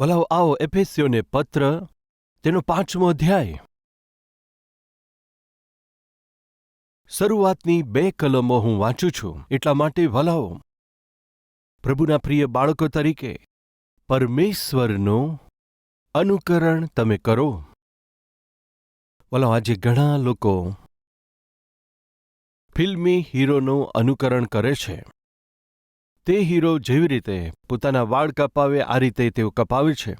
વલાઓ આવો, એફેસીઓને પત્ર, તેનો પાંચમો અધ્યાય. શરૂઆતની બે કલમો હું વાંચું છું. એટલા માટે વલાઓ પ્રભુના પ્રિય બાળકો તરીકે, પરમેશ્વરનું અનુકરણ તમે કરો. વલાઓ આજે ઘણા લોકો ફિલ્મી હીરોનું અનુકરણ કરે છે. તે હીરો જેવી રીતે પોતાના વાળ કપાવે, આ રીતે તેઓ કપાવે છે.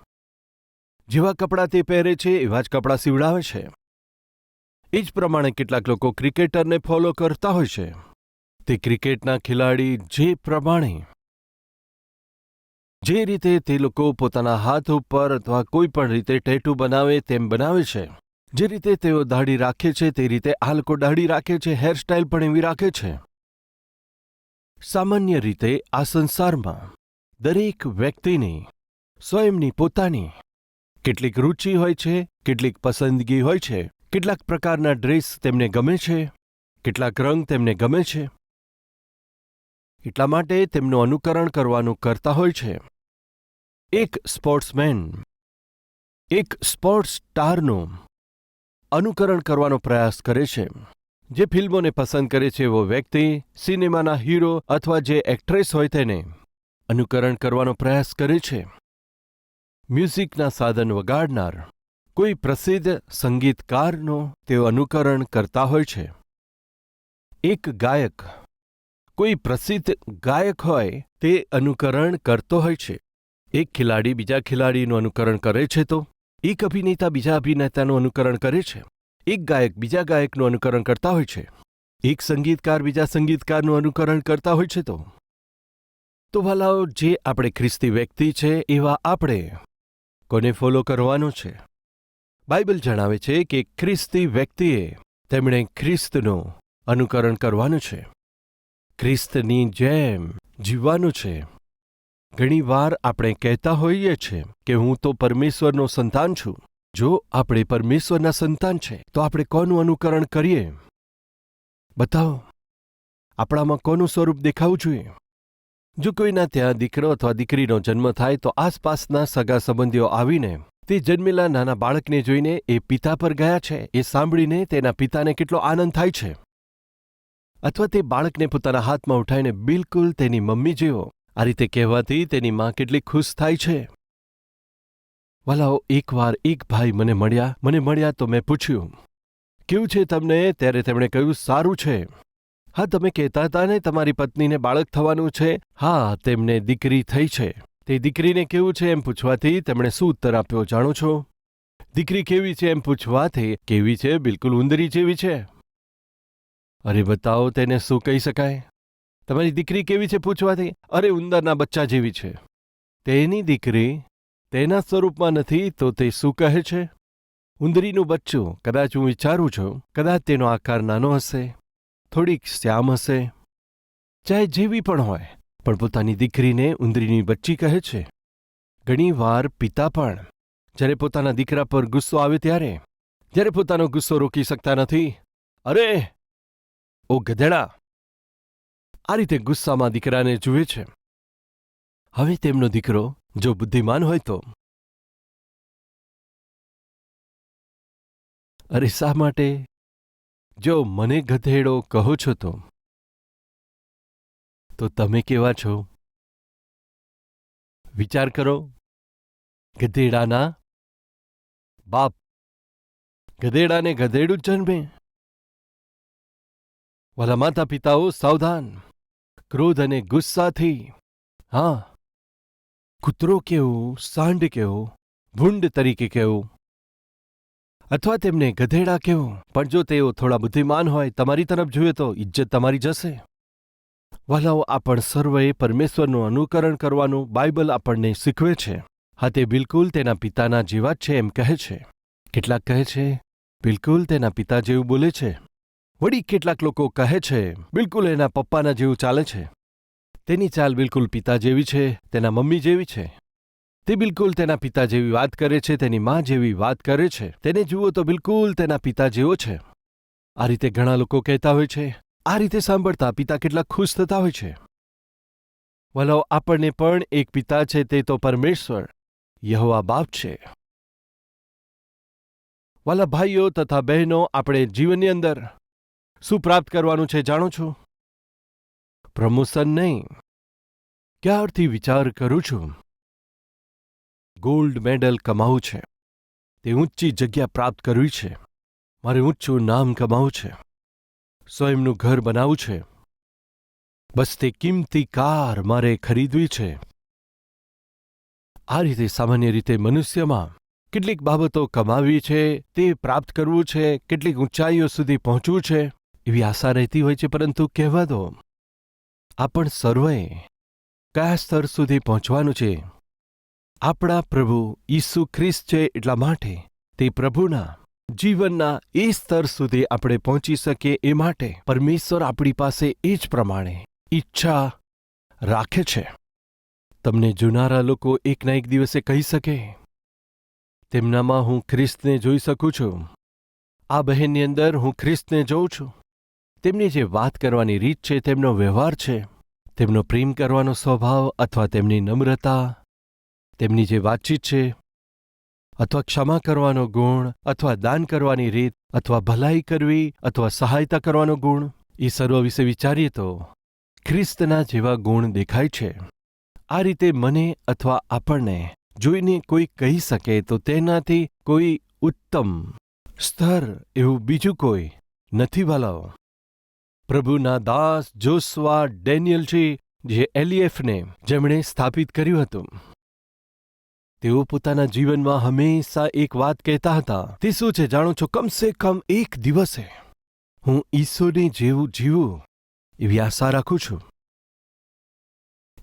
જેવા કપડાં તે પહેરે છે, એવા જ કપડાં સીવડાવે છે. એ જ પ્રમાણે કેટલાક લોકો ક્રિકેટરને ફોલો કરતા હોય છે. તે ક્રિકેટના ખેલાડી જે પ્રમાણે જે રીતે તે લોકો પોતાના હાથ ઉપર અથવા કોઈ પણ રીતે ટેટુ બનાવે તેમ બનાવે છે. જે રીતે તેઓ દાઢી રાખે છે, તે રીતે આ લોકો દાઢી રાખે છે હેરસ્ટાઇલ પણ એવી રાખે છે. સામાન્ય રીતે આ સંસારમાં દરેક વ્યક્તિની સ્વયંની પોતાની કેટલીક રુચિ હોય છે, કેટલીક પસંદગી હોય છે, કેટલાક પ્રકારના ડ્રેસ તેમને ગમે છે, કેટલાક રંગ તેમને ગમે છે. એટલા માટે તેમનું અનુકરણ કરવાનું કરતા હોય છે. એક સ્પોર્ટ્સમેન, એક સ્પોર્ટ્સ સ્ટારનું અનુકરણ કરવાનો પ્રયાસ કરે છે. જે ફિલ્મોને પસંદ કરે છે એવો વ્યક્તિ, સિનેમાના હીરો અથવા જે એક્ટ્રેસ હોય તેને અનુકરણ કરવાનો પ્રયાસ કરે છે. મ્યુઝિકના સાધન વગાડનાર, કોઈ પ્રસિદ્ધ સંગીતકારનો તેઓ અનુકરણ કરતા હોય છે. એક ગાયક, કોઈ પ્રસિદ્ધ ગાયક હોય તે અનુકરણ કરતો હોય છે. એક ખેલાડી બીજા ખેલાડીનું અનુકરણ કરે છે તો, એક અભિનેતા બીજા અભિનેતાનું અનુકરણ કરે છે. એક ગાયક બીજા ગાયકનું અનુકરણ કરતા હોય છે. એક સંગીતકાર બીજા સંગીતકારનું અનુકરણ કરતા હોય છે તો. તો ભલાઓ, જે આપણે ખ્રિસ્તી વ્યક્તિ છે એવા આપણે કોને ફોલો કરવાનો છે? બાઇબલ જણાવે છે કે ખ્રિસ્તી વ્યક્તિએ તેમણે ખ્રિસ્તનું અનુકરણ કરવાનું છે. ખ્રિસ્તની જેમ જીવવાનું છે. ઘણીવાર આપણે કહેતા હોઈએ છીએ કે હું તો પરમેશ્વરનો સંતાન છું. જો આપણે પરમેશ્વરના સંતાન છે, તો આપણે કોનું અનુકરણ કરીએ? બતાવો. આપણામાં કોનું સ્વરૂપ દેખાવું જોઈએ? જો કોઈના ત્યાં દીકરો અથવા દીકરીનો જન્મ થાય, તો આસપાસના સગા સંબંધીઓ આવીને તે જન્મેલા નાના બાળકને જોઈને એ પિતા પર ગયા છે. એ સાંભળીને તેના પિતાને કેટલો આનંદ થાય છે. અથવા તે બાળકને પોતાના હાથમાં ઉઠાઈને બિલકુલ તેની મમ્મી જેવો આ રીતે કહેવાથી તેની માં કેટલી ખુશ થાય છે. વાલાઓ, એકવાર એક ભાઈ મને મળ્યા મને મળ્યા તો મેં પૂછ્યું, કેવું છે તમને? ત્યારે તેમણે કહ્યું, સારું છે. હા, તમે કહેતા હતા ને, તમારી પત્નીને બાળક થવાનું છે. હા, તેમને દીકરી થઈ છે. તે દીકરીને કેવું છે એમ પૂછવાથી તેમણે શું ઉત્તર આપ્યો, જાણો છો? દીકરી કેવી છે એમ પૂછવાથી કેવી છે? બિલકુલ ઉંદરી જેવી છે. અરે, બતાવો તેને શું કહી શકાય? તમારી દીકરી કેવી છે પૂછવાથી? અરે, ઉંદરના બચ્ચા જેવી છે. તેની દીકરી તેના સ્વરૂપમાં નથી, તો તે શું કહે છે? ઉંદરીનું બચ્ચું, કદાચ હું વિચારું છું, કદાચ તેનો આકાર નાનો હશે, થોડીક શ્યામ હશે, ચાહે જેવી પણ હોય, પણ પોતાની દીકરીને ઉંદરીની બચ્ચી કહે છે. ઘણીવાર પિતા પણ, જ્યારે પોતાના દીકરા પર ગુસ્સો આવે ત્યારે, જ્યારે પોતાનો ગુસ્સો રોકી શકતા નથી, અરે, ઓ ગધેડા! આ રીતે ગુસ્સામાં દીકરાને જુએ છે. હવે તેમનો દીકરો જો બુદ્ધિમાન હોય તો. અરે શા માટે? જો મને ગધેડો કહો છો તો. તો તમે કેવા છો? વિચાર કરો. ગધેડાના બાપ. ગધેડાને ગધેડું જ જન્મે. વાલા માતા પિતાઓ સાવધાન. ક્રોધ અને ગુસ્સાથી. હા. કૂતરો કેવું સાંડ કેવું, ભૂંડ તરીકે કેવું? અથવા તેમને ગધેડા કેવું? પણ જો તેઓ થોડા બુદ્ધિમાન હોય તમારી તરફ જોઈએ તો ઇજ્જત તમારી જશે. વાલાઓ, આપણ સર્વએ પરમેશ્વરનું અનુકરણ કરવાનું બાઇબલ આપણને શીખવે છે. હા, તે બિલકુલ તેના પિતાના જેવા જ છે એમ કહે છે. કેટલાક કહે છે, બિલકુલ તેના પિતા જેવું બોલે છે. વળી કેટલાક લોકો કહે છે, બિલકુલ એના પપ્પાના જેવું ચાલે છે. તેની ચાલ બિલકુલ પિતા જેવી છે, તેના મમ્મી જેવી છે. તે બિલકુલ તેના પિતા જેવી વાત કરે છે, તેની માં જેવી વાત કરે છે. તેને જુઓ તો બિલકુલ તેના પિતા જેવો છે. આ રીતે ઘણા લોકો કહેતા હોય છે. આ રીતે સાંભળતા પિતા કેટલા ખુશ થતા હોય છે. વલો, આપણને પણ એક પિતા છે, તે તો પરમેશ્વર. યહોવા બાપ છે. વાલા, ભાઈઓ તથા બહેનો, આપણે જીવનની અંદર શું પ્રાપ્ત કરવાનું છે જાણો છો? પ્રમોશન નહીં. ક્યારથી વિચાર કરું છું? ગોલ્ડ મેડલ કમાવું છે. તે ઊંચી જગ્યા પ્રાપ્ત કરવી છે. મારે ઊંચું નામ કમાવું છે. સ્વયંનું ઘર બનાવવું છે. બસ તે કિંમતી કાર મારે ખરીદવી છે. આ રીતે સામાન્ય રીતે મનુષ્યમાં કેટલીક બાબતો કમાવી છે, તે પ્રાપ્ત કરવું છે, કેટલીક ઊંચાઈઓ સુધી પહોંચવું છે, એવી આશા રહેતી હોય છે, પરંતુ કહેવા દો આ પણ સર્વે કયા સ્તર સુધી પહોંચવાનું છે? આપણા પ્રભુ ઈસુ ખ્રિસ્ત છે એટલા માટે તે પ્રભુના જીવનના એ સ્તર સુધી આપણે પહોંચી શકીએ એ માટે પરમેશ્વર આપણી પાસે એ જ પ્રમાણે ઈચ્છા રાખે છે. તમને જુનારા લોકો એકના એક દિવસે કહી શકે? તેમનામાં હું ખ્રિસ્તને જોઈ શકું છું. આ બહેનની અંદર હું ખ્રિસ્તને જોઉં છું. તેમની જે વાત કરવાની રીત છે, તેમનો વ્યવહાર છે, તેમનો પ્રેમ કરવાનો સ્વભાવ અથવા તેમની નમ્રતા, તેમની જે વાતચીત છે, અથવા ક્ષમા કરવાનો ગુણ, અથવા દાન કરવાની રીત, અથવા ભલાઈ કરવી, અથવા સહાયતા કરવાનો ગુણ એ સર્વ વિશે વિચારીએ તો ખ્રિસ્તના જેવા ગુણ દેખાય છે. આ રીતે મને અથવા આપણને જોઈને કોઈ કહી શકે તો તેનાથી કોઈ ઉત્તમ સ્તર એવું બીજું કોઈ નથી વાલાઓ. પ્રભુના દાસ જોસ્વા ડેનિયલ છે, જે એલિએફને જેમણે સ્થાપિત કર્યું હતું. તેઓ પોતાના જીવનમાં હંમેશા એક વાત કહેતા હતા, તે શું છે? જાણો છો, કમસે કમ એક દિવસે હું ઈસુને જેવું જીવું એવી આશા રાખું છું.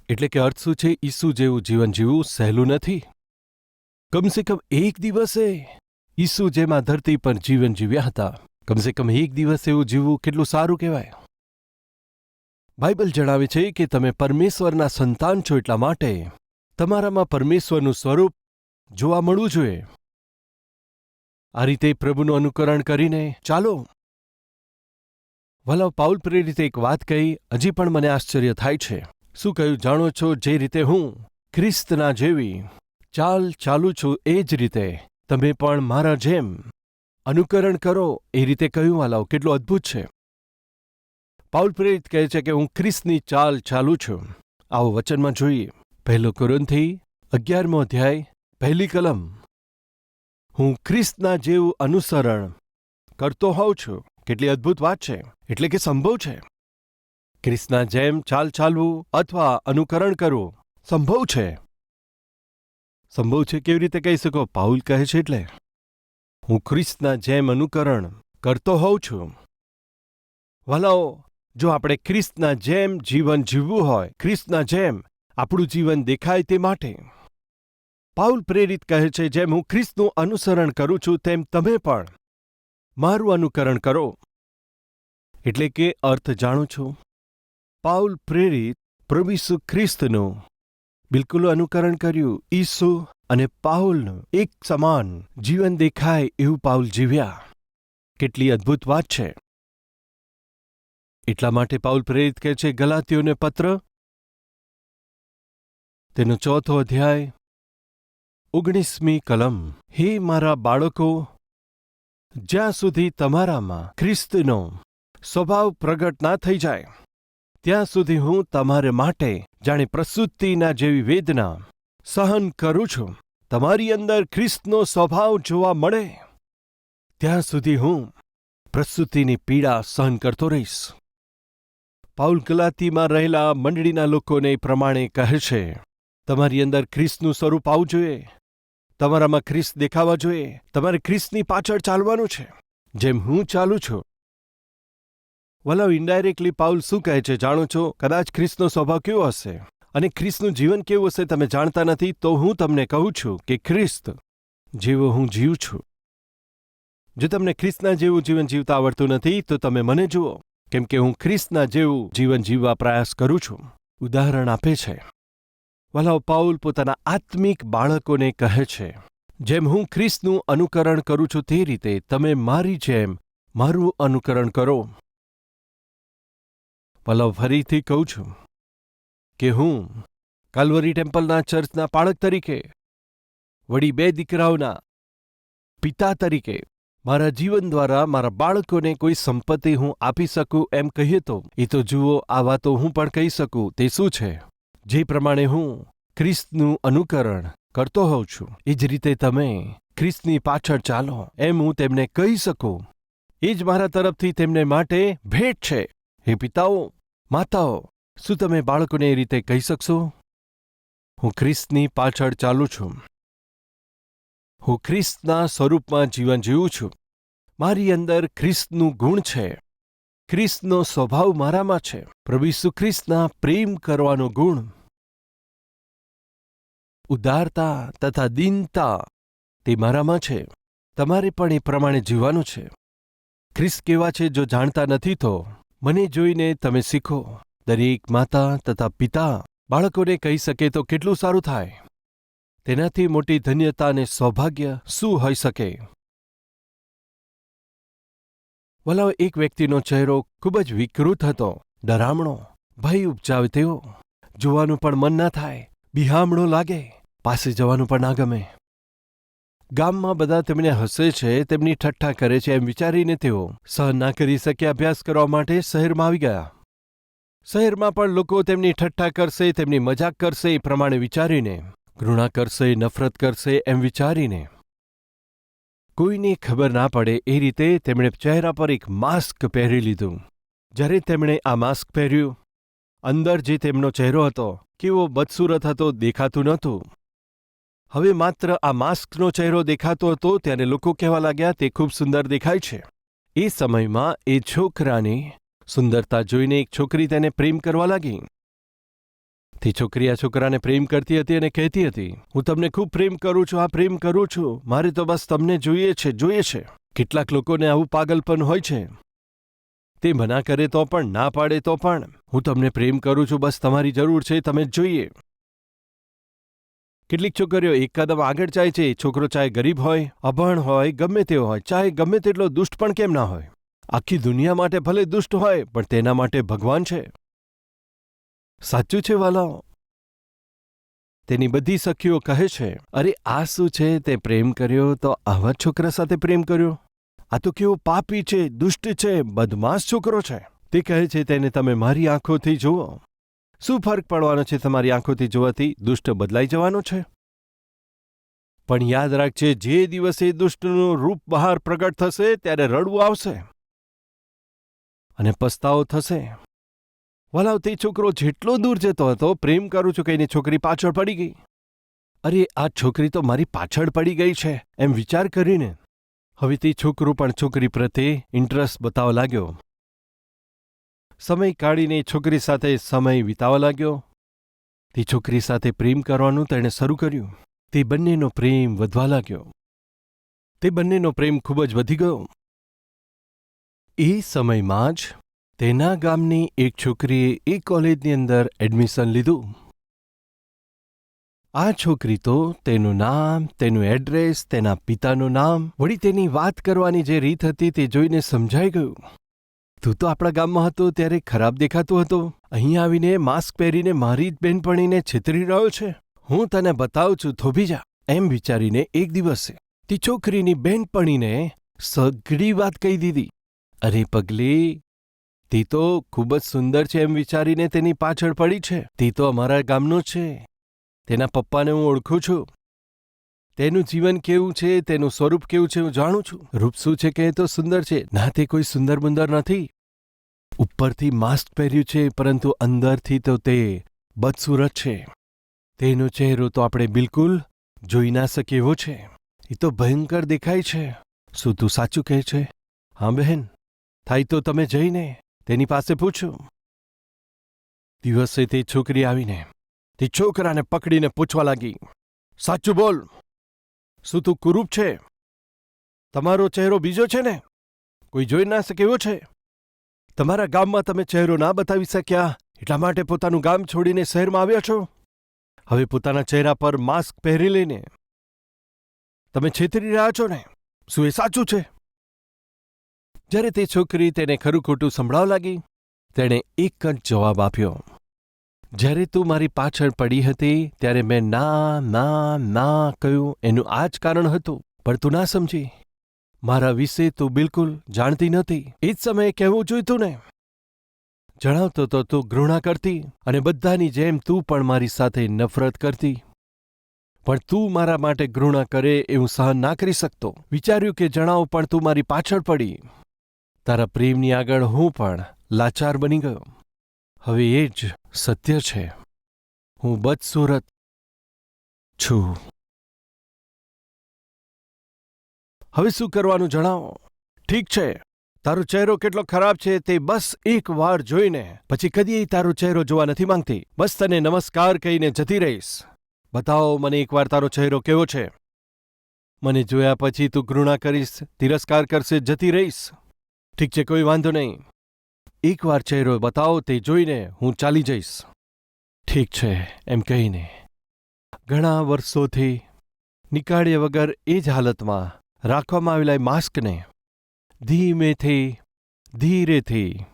એટલે કે અર્થ શું છે? ઈસુ જેવું જીવન જીવવું સહેલું નથી. કમસે કમ એક દિવસે ઈસુ જેમાં ધરતી પર જીવન જીવ્યા હતા. કમસે કમ એક દિવસ એવું જીવવું કેટલું સારું કહેવાય. બાઇબલ જણાવે છે કે તમે પરમેશ્વરના સંતાન છો એટલા માટે તમારામાં પરમેશ્વરનું સ્વરૂપ જોવા મળવું જોઈએ. આ રીતે પ્રભુનું અનુકરણ કરીને ચાલો. વલાવ પાઉલ પ્રેરિત એક વાત કહી, હજી પણ મને આશ્ચર્ય થાય છે. શું કહ્યું, જાણો છો જે રીતે હું ખ્રિસ્તના જેવી ચાલ ચાલુ છું એ જ રીતે, તમે પણ મારા જેમ. અનુકરણ કરો, એ રીતે કહ્યું વાલાઓ, કેટલું અદ્ભુત છે. પાઉલ પ્રેરિત કહે છે કે હું ખ્રિસ્તની ચાલ ચાલું છું. આવો વચનમાં જોઈએ. પહેલો કોરંથી અગિયારમો અધ્યાય, પહેલી કલમ. હું ખ્રિસ્તના જેવું અનુસરણ કરતો હોઉં છું. કેટલી અદ્ભુત વાત છે. એટલે કે સંભવ છે. ખ્રિસ્તના જેમ ચાલ ચાલવું અથવા અનુકરણ કરવું સંભવ છે. સંભવ છે કેવી રીતે કહી શકો? પાઉલ કહે છે એટલે હું ખ્રિસ્તના જેમ અનુકરણ કરતો હોઉં છું. વાલાઓ, જો આપણે ખ્રિસ્તના જેમ જીવન જીવવું હોય, ખ્રિસ્તના જેમ આપણું જીવન દેખાય તે માટે. પાઉલ પ્રેરિત કહે છે, જેમ હું ખ્રિસ્તનું અનુસરણ કરું છું, તેમ તમે પણ મારું અનુકરણ કરો. એટલે કે અર્થ જાણો છો? પાઉલ પ્રેરિત પ્રભુ ખ્રિસ્તનું બિલકુલ અનુકરણ કર્યું. ઈસુ અને પાઉલનું એક સમાન જીવન દેખાય એવું પાઉલ જીવ્યા. કેટલી અદ્ભુત વાત છે. એટલા માટે પાઉલ પ્રેરિત કહે છે, ગલાતીઓને પત્ર. તેનો ચોથો અધ્યાય, ઓગણીસમી કલમ, હે મારા બાળકો, જ્યાં સુધી તમારામાં ખ્રિસ્તનો સ્વભાવ પ્રગટ ના થઈ જાય, ત્યાં સુધી હું તમારે માટે જાણે પ્રસૂતિના જેવી વેદના સહન કરું છું. તમારી અંદર ખ્રિસ્તનો સ્વભાવ જોવા મળે. ત્યાં સુધી હું પ્રસૂતિની પીડા સહન કરતો રહીશ. પાઉલ કલાતીમાં રહેલા મંડળીના લોકોને પ્રમાણે કહે છે, તમારી અંદર ખ્રિસ્તનું સ્વરૂપ આવવું જોઈએ. તમારામાં ખ્રિસ્ત દેખાવા જોઈએ. તમારે ખ્રિસ્તની પાછળ ચાલવાનું છે. જેમ હું ચાલું છું. વલાવ ઇન્ડાયરેક્ટલી પાઉલ શું કહે છે, જાણો છો? કદાચ ખ્રિસ્તનો સ્વભાવ કેવો હશે? અને ખ્રિસ્તનું જીવન કેવું હશે તમે જાણતા નથી, તો હું તમને કહું છું કે ખ્રિસ્ત જેવો હું જીવું છું. જો તમને ખ્રિસ્તના જેવું જીવન જીવતા આવડતું નથી, તો તમે મને જુઓ, કેમ કે હું ખ્રિસ્તના જેવું જીવન જીવવા પ્રયાસ કરું છું. ઉદાહરણ આપે છે. વલાવ પાઉલ પોતાના આત્મિક બાળકોને કહે છે, જેમ હું ખ્રિસ્તનું અનુકરણ કરું છું તે રીતે તમે મારી જેમ મારું અનુકરણ કરો. વલાવ ફરીથી કહું છું કે હું કાલ્વરી ટેમ્પલના ચર્ચના પાળક તરીકે, વળી બે દીકરાઓના પિતા તરીકે મારા જીવન દ્વારા મારા બાળકોને કોઈ સંપત્તિ હું આપી શકું એમ કહીએ તો, એ તો જુઓ, આ વાતો હું પણ કહી શકું, તે શું છે? જે પ્રમાણે હું ખ્રિસ્તનું અનુકરણ કરતો હોઉં છું, એ જ રીતે તમે ખ્રિસ્તની પાછળ ચાલો, એમ હું તેમને કહી શકું. એ જ મારા તરફથી તેમને માટે ભેટ છે. હે પિતાઓ, માતાઓ શું તમે બાળકોને એ રીતે કહી શકશો? હું ખ્રિસ્તની પાછળ ચાલું છું. હું ખ્રિસ્તના સ્વરૂપમાં જીવન જીવું છું. મારી અંદર ખ્રિસ્તનું ગુણ છે. ખ્રિસ્તનો સ્વભાવ મારામાં છે. પ્રભુ સુખ્રિસ્તના પ્રેમ કરવાનો ગુણ. ઉદારતા તથા દીનતા તે મારામાં છે. તમારે પણ એ પ્રમાણે જીવવાનું છે. ખ્રિસ્ત કેવા છે જો જાણતા નથી તો મને જોઈને તમે શીખો. દરેક માતા તથા પિતા બાળકોને કહી શકે તો કેટલું સારું થાય. તેનાથી મોટી ધન્યતા અને સૌભાગ્ય શું હોઈ શકે? વલાવ એક વ્યક્તિનો ચહેરો ખૂબ જ વિકૃત હતો. ડરામણો. ભય ઉપજાવે તેવો જોવાનું પણ મન ના થાય. બિહામણો લાગે. પાસે જવાનું પણ ના ગમે. ગામમાં બધા તેમને હસે છે, તેમની ઠઠ્ઠા કરે છે એમ વિચારીને તેઓ સહન ના કરી શક્યા અભ્યાસ કરવા માટે શહેરમાં આવી ગયા. શહેરમાં પણ લોકો તેમની ઠઠ્ઠા કરશે, તેમની મજાક કરશે એ પ્રમાણે વિચારીને, ઘૃણા કરશે, નફરત કરશે એમ વિચારીને. કોઈને ખબર ના પડે એ રીતે તેમણે ચહેરા પર એક માસ્ક પહેરી લીધું. જ્યારે તેમણે આ માસ્ક પહેર્યું, અંદર જે તેમનો ચહેરો હતો, કેવો બદસૂરત હતો, દેખાતું નહોતું. હવે માત્ર આ માસ્કનો ચહેરો દેખાતો હતો, ત્યારે લોકો કહેવા લાગ્યા, તે ખૂબ સુંદર દેખાય છે. એ સમયમાં એ છોકરાની સુંદરતા જોઈને એક છોકરી તેને પ્રેમ કરવા લાગી. તે છોકરી આ છોકરાને પ્રેમ કરતી હતી અને કહેતી હતી, હું તમને ખૂબ પ્રેમ કરું છું, આ પ્રેમ કરું છું. મારે તો બસ તમને જોઈએ છે જોઈએ છે. કેટલાક લોકોને આવું પાગલપન હોય છે. તે મના કરે તો પણ, ના પાડે તો પણ. હું તમને પ્રેમ કરું છું, બસ તમારી જરૂર છે, તમે જ જોઈએ. કેટલીક છોકરીઓ એક કદમ આગળ જાય છે છોકરો ચાહે ગરીબ હોય, અભણ હોય, ગમે તેવો હોય, ચાહે ગમે તેટલો દુષ્ટ પણ કેમ ના હોય. આખી દુનિયા માટે ભલે દુષ્ટ હોય, પણ તેના માટે ભગવાન છે. સાચું છે, વાલાઓ? તેની બધી સખીઓ કહે છે, અરે, આ શું છે? તે પ્રેમ કર્યો તો આવા છોકરા સાથે પ્રેમ કર્યો? આ તો કેવો પાપી છે, દુષ્ટ છે, બદમાશ છોકરો છે. તે કહે છે, તેને તમે મારી આંખોથી જુઓ. શું ફરક પડવાનો છે તમારી આંખોથી જોવાથી? દુષ્ટ બદલાઈ જવાનો છે? પણ યાદ રાખજે, જે દિવસે દુષ્ટનું રૂપ બહાર પ્રગટ થશે, ત્યારે રડવું આવશે. અને પસ્તાવો થશે. વલાવ, તે છોકરો જેટલો દૂર જતો હતો, પ્રેમ કરું છું કહીને છોકરી પાછળ પડી ગઈ. અરે, આ છોકરી તો મારી પાછળ પડી ગઈ છે, એમ વિચાર કરીને. હવે તે છોકરો પણ છોકરી પ્રત્યે ઇન્ટરેસ્ટ બતાવવા લાગ્યો. સમય કાઢીને છોકરી સાથે સમય વિતાવવા લાગ્યો. તે છોકરી સાથે પ્રેમ કરવાનું તેણે શરૂ કર્યું. તે બંનેનો પ્રેમ વધવા લાગ્યો. તે બંનેનો પ્રેમ ખૂબ જ વધી ગયો. એ સમયમાં જ તેના ગામની એક છોકરીએ એ કોલેજની અંદર એડમિશન લીધું. આ છોકરી તો તેનું નામ, તેનું એડ્રેસ, તેના પિતાનું નામ, વળી તેની વાત કરવાની જે રીત હતી તે જોઈને સમજાઈ ગયું. તું તો આપણા ગામમાં હતો ત્યારે ખરાબ દેખાતો હતો. અહીં આવીને માસ્ક પહેરીને મારી જ બેનપણીને છેતરી રહ્યો છે. હું તને બતાવું છું, થોભી જા, એમ વિચારીને એક દિવસે તે છોકરીની બેનપણીને સઘળી વાત કહી દીધી. અરે પગલી, તે તો ખૂબ જ સુંદર છે એમ વિચારીને તેની પાછળ પડી છે. તે તો અમારા ગામનો છે. તેના પપ્પાને હું ઓળખું છું. તેનું જીવન કેવું છે, તેનું સ્વરૂપ કેવું છે હું જાણું છું. રૂપ શું છે કે તો સુંદર છે, ના તે કોઈ સુંદર બુંદર નથી. ઉપરથી માસ્ક પહેર્યું છે, પરંતુ અંદરથી તો તે બદસૂરત છે. તેનો ચહેરો તો આપણે બિલકુલ જોઈ ના શકીએ એવો છે. એ તો ભયંકર દેખાય છે. શું તું સાચું કહે છે? હા, બહેન. થાય તો તમે જઈને તેની પાસે પૂછો. દિવસે તે છોકરી આવીને તે છોકરાને પકડીને પૂછવા લાગી, સાચું બોલ, શું તું કુરૂપ છે? તમારો ચહેરો બીજો છે ને? કોઈ જોઈ ના શકે એવો છે? તમારા ગામમાં તમે ચહેરો ના બતાવી શક્યા, એટલા માટે પોતાનું ગામ છોડીને શહેરમાં આવ્યા છો? હવે પોતાના ચહેરા પર માસ્ક પહેરી લઈને તમે છેતરી રહ્યા છો ને? શું એ સાચું છે? જ્યારે તે છોકરી તેને ખરું ખોટું સંભળાવ લાગી, તેણે એક જ જવાબ આપ્યો. જ્યારે તું મારી પાછળ પડી હતી, ત્યારે મેં ના ના ના કહ્યું. એનું આ જ કારણ હતું. પણ તું ના સમજી. મારા વિશે તું બિલકુલ જાણતી નહોતી. એ જ સમયે કહેવું જોઈતું ને. જણાવતો તો તું ઘૃણા કરતી અને બધાની જેમ તું પણ મારી સાથે નફરત કરતી. પણ તું મારા માટે ઘૃણા કરે એવું સહન ના કરી શકતો. વિચાર્યું કે જણાવું પણ તું મારી પાછળ પડી. તારા પ્રેમની આગળ હું પણ લાચાર બની ગયો. હવે એ જ સત્ય છે. હું બદસુરત છું. હવે શું કરવાનું જણાવો? ઠીક છે. તારો ચહેરો કેટલો ખરાબ છે તે બસ એક વાર જોઈને. પછી કદી તારો ચહેરો જોવા નથી માંગતી. બસ તને નમસ્કાર કહીને જતી રહીશ. બતાવો મને એકવાર તારો ચહેરો કેવો છે. મને જોયા પછી તું ઘૃણા કરીશ, તિરસ્કાર કરશે, જતી રહીશ. ઠીક છે, કોઈ વાંધો નહીં. એકવાર ચહેરો બતાવો તે જોઈને હું ચાલી જઈશ. ઠીક છે, એમ કહીને. ઘણા વર્ષોથી નીકાળ્યા વગર એ જ હાલતમાં રાખવામાં આવેલા માસ્કને ધીમેથી, ધીરેથી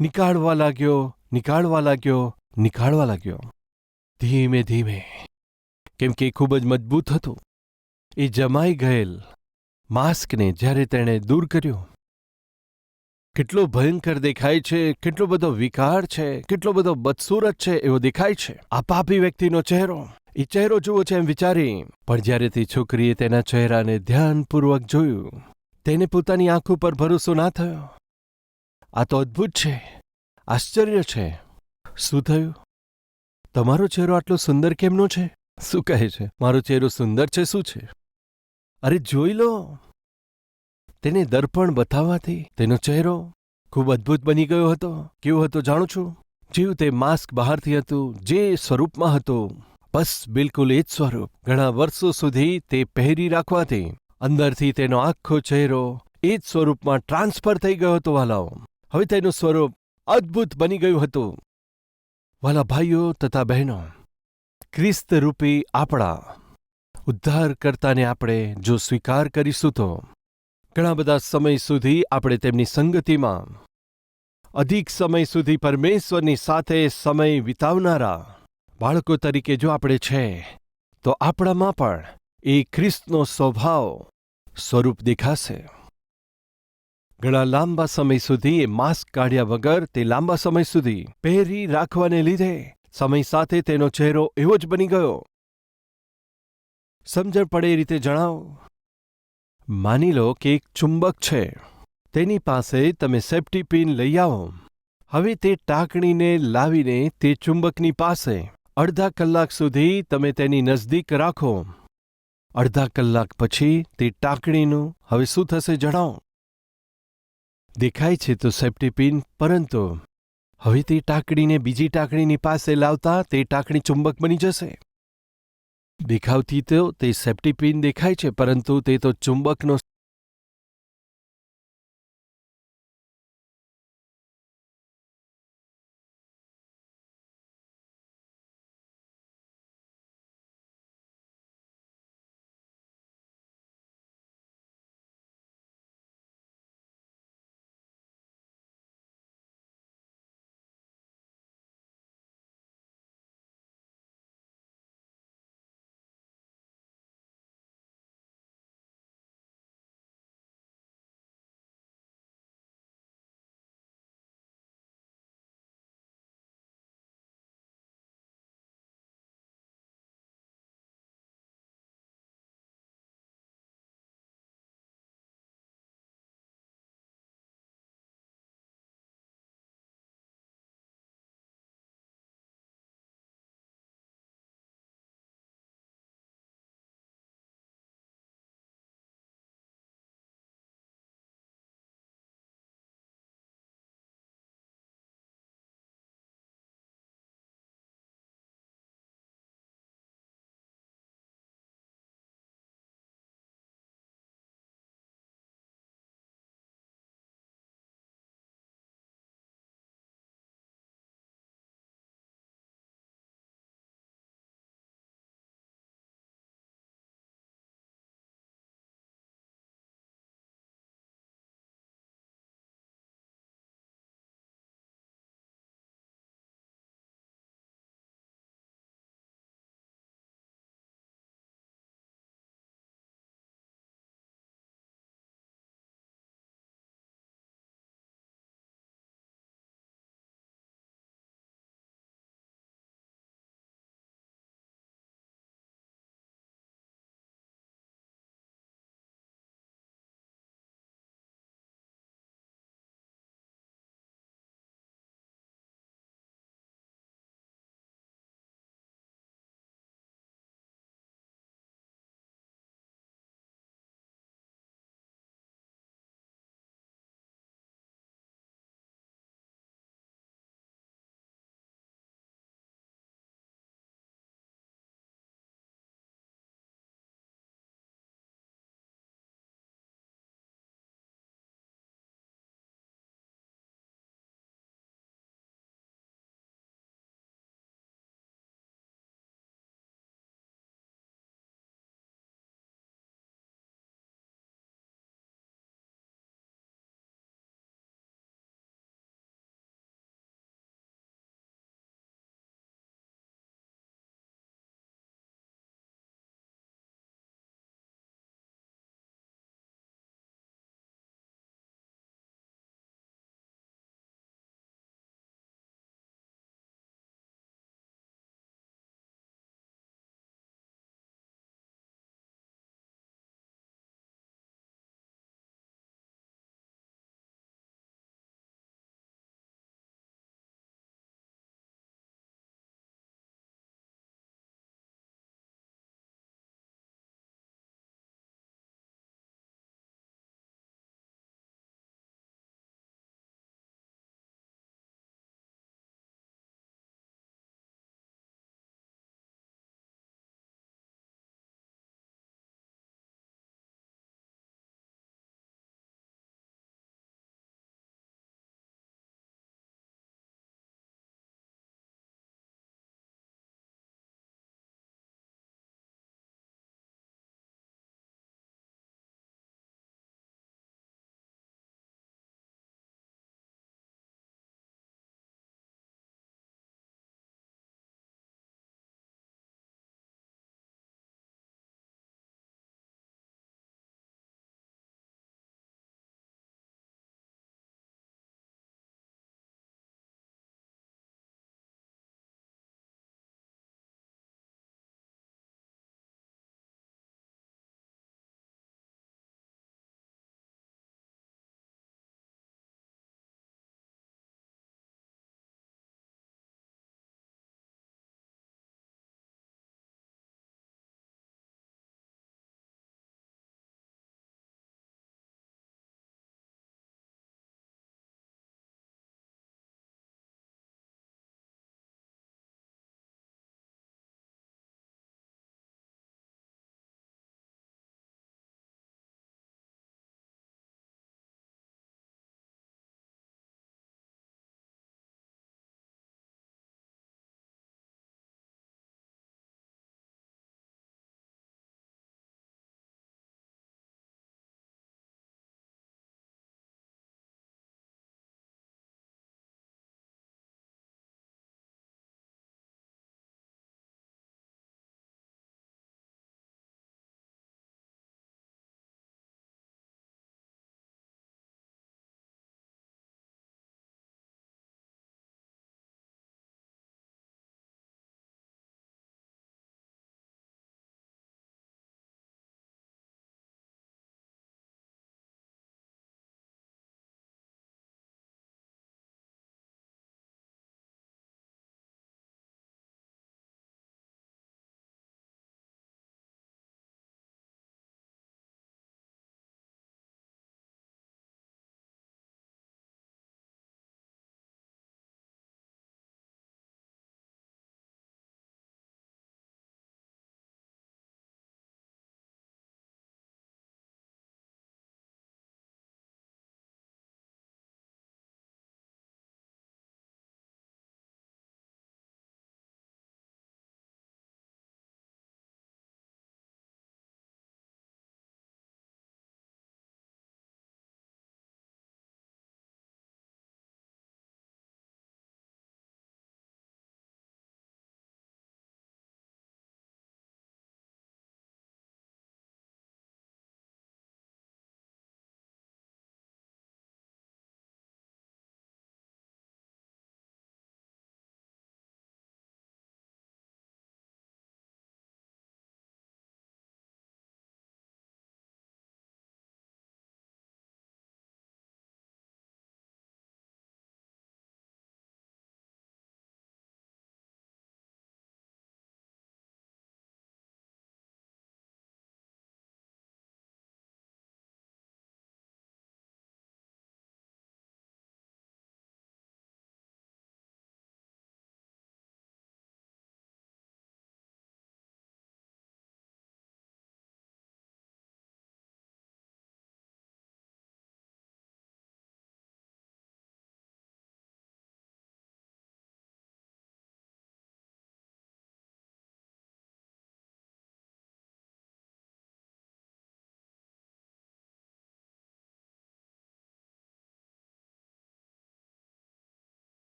નીકાળવા લાગ્યો નીકાળવા લાગ્યો નીકાળવા લાગ્યો. ધીમે ધીમે. કેમ કે ખૂબ જ મજબૂત હતું. એ જમાઈ ગયેલ માસ્કને જ્યારે તેણે દૂર કર્યો કેટલો ભયંકર દેખાય છે, કેટલો બધો વિકાર છે, કેટલો બધો બદસૂરત છે એવો દેખાય છે. આ પાપી વ્યક્તિનો ચહેરો એ ચહેરો જુઓ છે એમ વિચારી. પણ જ્યારે તે છોકરીએ તેના ચહેરાને ધ્યાનપૂર્વક જોયું, તેને પોતાની આંખો પર ભરોસો ના થયો. આ તો અદ્ભુત છે. આશ્ચર્ય છે. શું થયું? તમારો ચહેરો આટલો સુંદર કેમનો છે? શું કહે છે? મારો ચહેરો સુંદર છે, શું છે? અરે જોઈ લો. તેને દર્પણ બતાવવાથી તેનો ચહેરો ખૂબ અદ્ભુત બની ગયો હતો. કેવો હતો જાણું છું? જેવું તે માસ્ક બહારથી હતું, જે સ્વરૂપમાં હતું. બસ, બિલકુલ એ જ સ્વરૂપ. ઘણા વર્ષો સુધી તે પહેરી રાખવાથી અંદરથી તેનો આખો ચહેરો એ જ સ્વરૂપમાં ટ્રાન્સફર થઈ ગયો હતો, વાલાઓ. હવે તેનું સ્વરૂપ અદ્ભુત બની ગયું હતું. વાલા ભાઈઓ તથા બહેનો, ખ્રિસ્તરૂપી આપણા ઉદ્ધારકર્તાને આપણે જો સ્વીકાર કરીશું તો ઘણા બધા સમય સુધી આપણે તેમની સંગતિમાં, અધિક સમય સુધી પરમેશ્વરની સાથે સમય વિતાવનારા બાળકો તરીકે જો આપણે છે, તો આપણામાં પણ એ ખ્રિસ્તનો સ્વભાવ સ્વરૂપ દેખાશે. ઘણા લાંબા સમય સુધી એ માસ્ક કાઢ્યા વગર તે લાંબા સમય સુધી પહેરી રાખવાને લીધે સમય સાથે તેનો ચહેરો એવો જ બની ગયો. સમજણ પડે એ રીતે જણાવો. માની લો કે એક ચુંબક છે. તેની પાસે તમે સેફ્ટી પિન લઈ આવો. હવે તે ટાંકણીને લાવીને તે ચુંબકની પાસે અડધા કલાક સુધી તમે તેની નજદીક રાખો. અડધા કલાક પછી તે ટાંકણીનું હવે શું થશે જણાવો. દેખાય છે તો સેફ્ટી પિન, પરંતુ હવે તે ટાંકણીને બીજી ટાંકણીની પાસે લાવતા તે ટાંકણી ચુંબક બની જશે. દેખાવથી તો તે સેફ્ટી પિન દેખાય છે પરંતુ તે તો ચુંબકનો